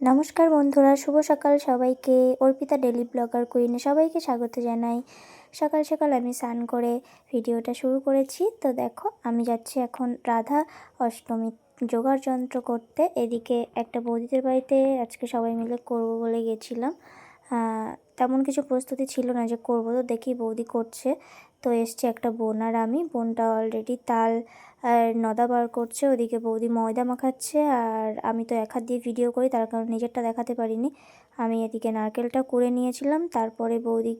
নমস্কার বন্ধুরা, শুভ সকাল সবাইকে। অর্পিতা ডেলি ব্লগার কুইনে সবাইকে স্বাগত জানাই। সকাল সকাল আমি স্নান করে ভিডিওটা শুরু করেছি। তো দেখো, আমি যাচ্ছি এখন রাধা অষ্টমী জোগাড় যন্ত্র করতে। এদিকে একটা বৌদিদের বাড়িতে আজকে সবাই মিলে করব বলে গেছিলাম। তেমন কিছু প্রস্তুতি ছিল না যে করব, তো দেখি বৌদি করছে। তো এসছে একটা বোন আর আমি। বোনটা অলরেডি তাল নদা বার করছে, ওদিকে বৌদি ময়দা মাখাচ্ছে আর আমি তো এক হাত দিয়ে ভিডিও করি, তার কারণ নিজেরটা দেখাতে পারিনি। আমি এদিকে নারকেলটা করে নিয়েছিলাম, তারপরে বৌদি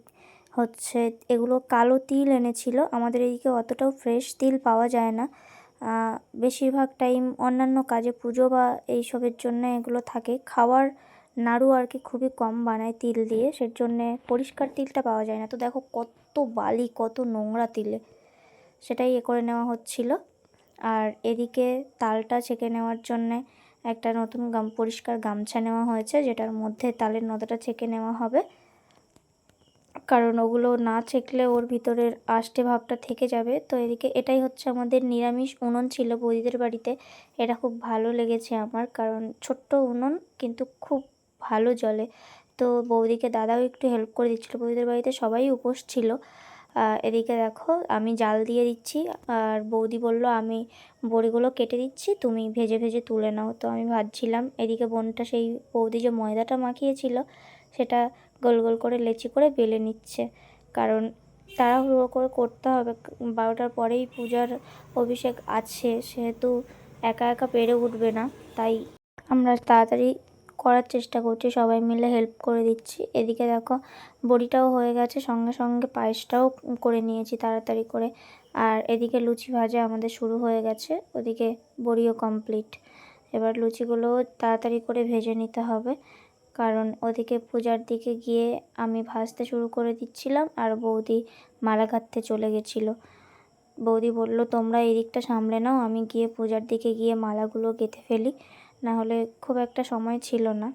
হচ্ছে এগুলো কালো তিল এনেছিল। আমাদের এদিকে অতটাও ফ্রেশ তিল পাওয়া যায় না। বেশিরভাগ টাইম অন্যান্য কাজে পুজো বা এইসবের জন্য এগুলো থাকে। খাওয়ার নাড়ু আর কি খুবই কম বানায় তিল দিয়ে সের জন্যে পরিষ্কার তিলটা পাওয়া যায় না। তো দেখো কত বালি, কত নোংরা তিলে। সেটাই এ করে নেওয়া হচ্ছিল। আর এদিকে তালটা ছেঁকে নেওয়ার জন্যে একটা নতুন গাম, পরিষ্কার গামছা নেওয়া হয়েছে, যেটার মধ্যে তালের নদাটা ছেঁকে নেওয়া হবে। কারণ ওগুলো না ছেঁকলে ওর ভিতরের আষ্টে ভাবটা থেকে যাবে। তো এদিকে এটাই হচ্ছে আমাদের নিরামিষ উনুন ছিল বৌদিদের বাড়িতে। এটা খুব ভালো লেগেছে আমার, কারণ ছোট্ট উনুন কিন্তু খুব ভালো জলে। তো বৌদিকে দাদাও একটু হেল্প করে দিচ্ছিল। বৌদিদের বাড়িতে সবাই উপোস ছিল। এদিকে দেখো, আমি জাল দিয়ে দিচ্ছি। আর বৌদি বলল, আমি বড়িগুলো কেটে দিচ্ছি, তুমি ভেজে ভেজে তুলে নাও। তো আমি ভাজছিলাম। এদিকে বোনটা সেই বৌদি যে ময়দাটা মাখিয়েছিল, সেটা গোল গোল করে লেচি করে বেলে নিচ্ছে। কারণ তাড়াহুড়ো করে করতে হবে। বারোটার পরেই পূজার অভিষেক আছে। সেহেতু একা একা পেরে উঠবে না। তাই আমরা তাড়াতাড়ি করার চেষ্টা করছি, সবাই মিলে হেল্প করে দিচ্ছি। এদিকে দেখো, বড়িটাও হয়ে গেছে, সঙ্গে সঙ্গে পায়েসটাও করে নিয়েছি তাড়াতাড়ি করে। আর এদিকে লুচি ভাজা আমাদের শুরু হয়ে গেছে, ওদিকে বড়িও কমপ্লিট এবার লুচিগুলো তাড়াতাড়ি করে ভেজে নিতে হবে, কারণ ওদিকে পূজার দিকে গিয়ে আমি ভাজতে শুরু করে দিচ্ছিলাম আর বৌদি মালা গাঁথতে চলে গেছিল। বৌদি বলল, তোমরা এই দিকটা সামলে নাও, আমি গিয়ে পূজার দিকে গিয়ে মালাগুলো গেঁথে ফেলি। না হলে খুব একটা সময় ছিল না।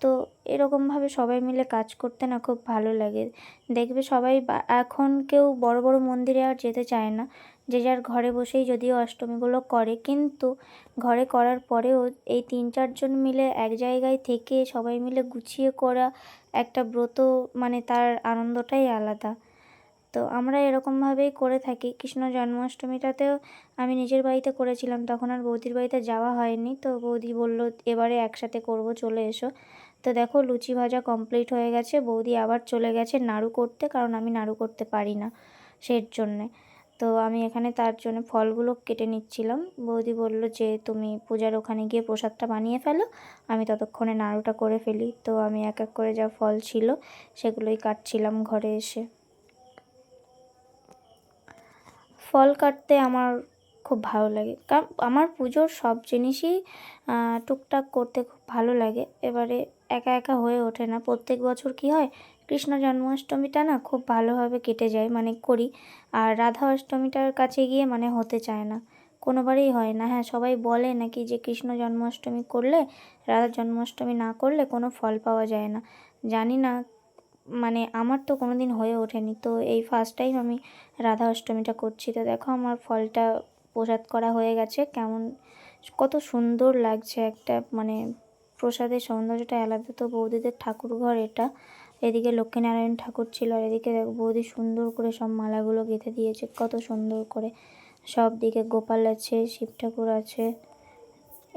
তো এরকমভাবে সবাই মিলে কাজ করতে না খুব ভালো লাগে। দেখবে সবাই এখন কেউ বড় বড় মন্দিরে আর যেতে চায় না। যে যার ঘরে বসেই যদিও অষ্টমীগুলো করে, কিন্তু ঘরে করার পরেও এই তিন চারজন মিলে এক জায়গায় থেকে সবাই মিলে গুছিয়ে করা একটা ব্রত মানে তার আনন্দটাই আলাদা। তো আমরা এরকমভাবেই করে থাকি। কৃষ্ণ জন্মাষ্টমীটাতেও আমি নিজের বাড়িতে করেছিলাম, তখন আর বৌদির বাড়িতে যাওয়া হয়নি। তো বৌদি বলল, এবারে একসাথে করব, চলে এসো। তো দেখো, লুচি ভাজা কমপ্লিট হয়ে গেছে। বৌদি আবার চলে গেছে নাড়ু করতে, কারণ আমি নাড়ু করতে পারি না সের জন্যে। তো আমি এখানে তার জন্য ফলগুলো কেটে নিচ্ছিলাম। বৌদি বলল যে, তুমি পূজার ওখানে গিয়ে প্রসাদটা বানিয়ে ফেলো, আমি ততক্ষণে নাড়ুটা করে ফেলি। তো আমি এক এক করে যা ফল ছিল সেগুলোই কাটছিলাম ঘরে এসে। ফল কাটতে আমার খুব ভালো লাগে। কারণ আমার পুজোর সব জিনিসই টুকটাক করতে খুব ভালো লাগে। এবারে একা একা হয়ে ওঠে না। প্রত্যেক বছর কি হয়, কৃষ্ণ জন্মাষ্টমীটা না খুব ভালোভাবে কেটে যায় মানে করি। আর রাধা অষ্টমীটার কাছে গিয়ে মানে হতে চায় না। কোনোবারেই হয় না। হ্যাঁ সবাই বলে নাকি যে কৃষ্ণ জন্মাষ্টমী করলে, রাধা জন্মাষ্টমী না করলে কোনো ফল পাওয়া যায় না। জানি না মানে আমার তো কোনো দিন হয়ে ওঠেনি। তো এই ফার্স্ট টাইম আমি রাধা অষ্টমীটা করছি। তো দেখো আমার ফলটা প্রসাদ করা হয়ে গেছে। কেমন, কত সুন্দর লাগছে একটা মানে প্রসাদের সৌন্দর্যটা আলাদা। তো বৌদিদের ঠাকুর ঘর এটা। এদিকে লক্ষ্মীনারায়ণ ঠাকুর ছিল আর এদিকে দেখো, বৌদি সুন্দর করে সব মালাগুলো গেঁথে দিয়েছে। কত সুন্দর করে। সব দিকে গোপাল আছে, শিব ঠাকুর আছে,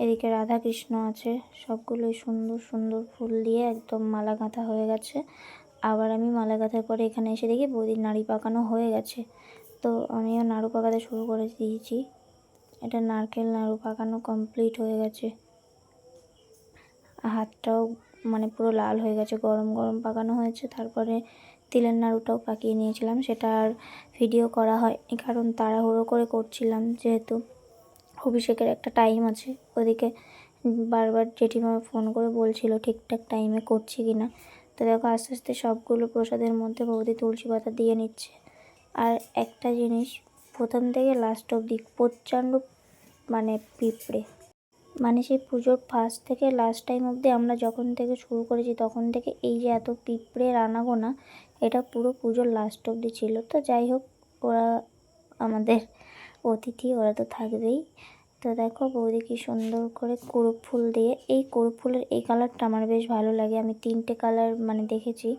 এদিকে রাধা কৃষ্ণ আছে। সবগুলোই সুন্দর সুন্দর ফুল দিয়ে একদম মালা গাঁথা হয়ে গেছে। আবার আমি মালা গাঁথার পরে এখানে এসে দেখি বৌদির নাড়ি পাকানো হয়ে গেছে। তো আমিও নাড়ু পাকাতে শুরু করে দিয়েছি। এটা নারকেল নাড়ু পাকানো কমপ্লিট হয়ে গেছে। হাতটাও মানে পুরো লাল হয়ে গেছে, গরম গরম পাকানো হয়েছে। তারপরে তিলের নাড়ুটাও পাকিয়ে নিয়েছিলাম। সেটা আর ভিডিও করা হয়নি, কারণ তাড়াহুড়ো করে করছিলাম যেহেতু অভিষেকের একটা টাইম আছে। ওদিকে বারবার জেঠিমা ফোন করে বলছিল, ঠিকঠাক টাইমে করছি কি না তো দেখো আস্তে আস্তে সবগুলো প্রসাদের মধ্যে বৌদি তুলসী পাতা দিয়ে নিচ্ছে। আর একটা জিনিস, প্রথম থেকে লাস্ট অবধি প্রচণ্ড মানে পিঁপড়ে। মানে সেই পুজোর ফার্স্ট থেকে লাস্ট টাইম অবধি আমরা যখন থেকে শুরু করেছি, তখন থেকে এই যে এত পিঁপড়ের আনাগোনা এটা পুরো পুজোর লাস্ট অবধি ছিল। তো যাই হোক, ওরা আমাদের অতিথি, ওরা তো থাকবেই। তো দেখো বৌদি কি সুন্দর করে কুরুপ ফুল দিয়ে, এই কুরুপ ফুলের এই কালারটা আমার বেশ ভালো লাগে। আমি তিনটে কালার মানে দেখেছি,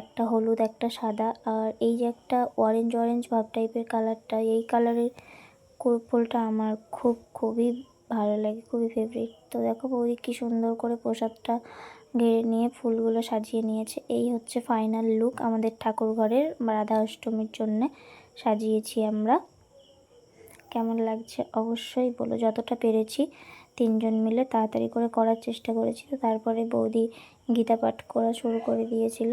একটা হলুদ, একটা সাদা, আর এই যে একটা অরেঞ্জ অরেঞ্জ ভাব টাইপের কালারটা এই কালারের কুরুপ ফুলটা আমার খুব, খুবই ভালো লাগে, খুবই ফেভারিট তো দেখো বৌদি কি সুন্দর করে প্রসাদটা ঘিরে নিয়ে ফুলগুলো সাজিয়ে নিয়েছে। এই হচ্ছে ফাইনাল লুক আমাদের ঠাকুর ঘরের রাধা অষ্টমীর জন্যে সাজিয়েছি আমরা। কেমন লাগছে অবশ্যই বলো। যতটা পেরেছি তিনজন মিলে তাড়াতাড়ি করে করার চেষ্টা করেছি তো তারপরে বৌদি গীতা পাঠ করা শুরু করে দিয়েছিল।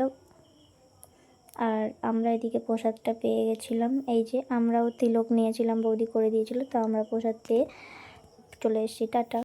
আর আমরা এদিকে প্রসাদটা পেয়ে গেছিলাম। এই যে আমরাও তিলক নিয়েছিলাম, বৌদি করে দিয়েছিল, তো আমরা প্রসাদ পেয়ে চলে এসেছি। টাটা।